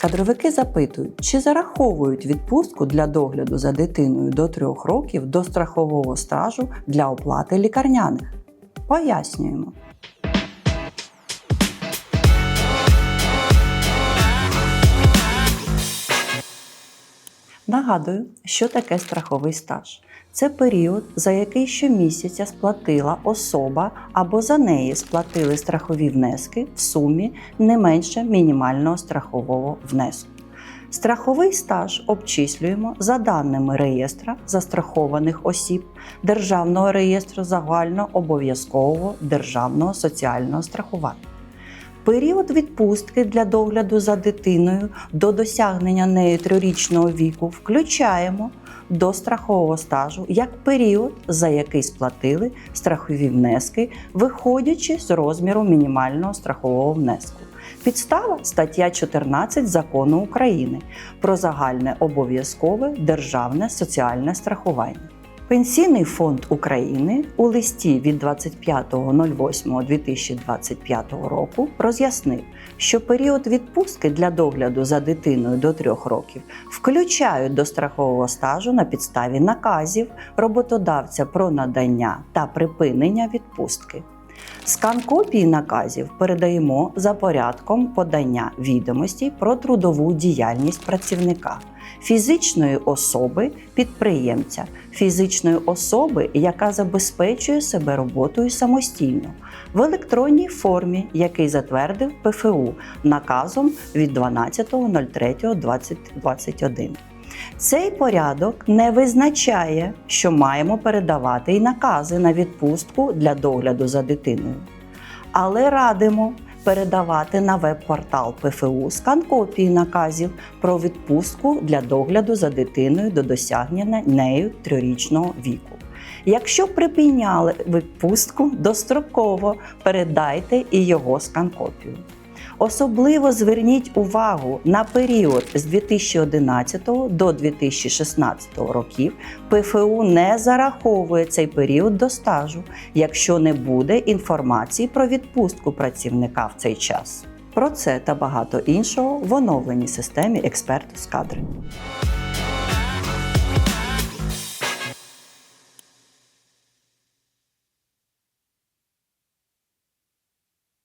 Кадровики запитують, чи зараховують відпустку для догляду за дитиною до трьох років до страхового стажу для оплати лікарняних. Пояснюємо. Нагадую, що таке страховий стаж. Це період, за який щомісяця сплатила особа або за неї сплатили страхові внески в сумі не менше мінімального страхового внеску. Страховий стаж обчислюємо за даними реєстра застрахованих осіб Державного реєстру загальнообов'язкового державного соціального страхування. Період відпустки для догляду за дитиною до досягнення нею трирічного віку включаємо до страхового стажу як період, за який сплатили страхові внески, виходячи з розміру мінімального страхового внеску. Підстава стаття 14 закону України про загальне обов'язкове державне соціальне страхування. Пенсійний фонд України у листі від 25.08.2025 року роз'яснив, що період відпустки для догляду за дитиною до 3 років включають до страхового стажу на підставі наказів роботодавця про надання та припинення відпустки. Скан копії наказів передаємо за порядком подання відомостей про трудову діяльність працівника, фізичної особи підприємця, фізичної особи, яка забезпечує себе роботою самостійно, в електронній формі, який затвердив ПФУ наказом від 12.03.2021. Цей порядок не визначає, що маємо передавати і накази на відпустку для догляду за дитиною, але радимо передавати на веб-портал ПФУ скан копії наказів про відпустку для догляду за дитиною до досягнення нею трирічного віку. Якщо припиняли відпустку, достроково передайте і його скан-копію. Особливо зверніть увагу на період з 2011 до 2016 років. ПФУ не зараховує цей період до стажу, якщо не буде інформації про відпустку працівника в цей час. Про це та багато іншого в оновленій системі експерту з кадри.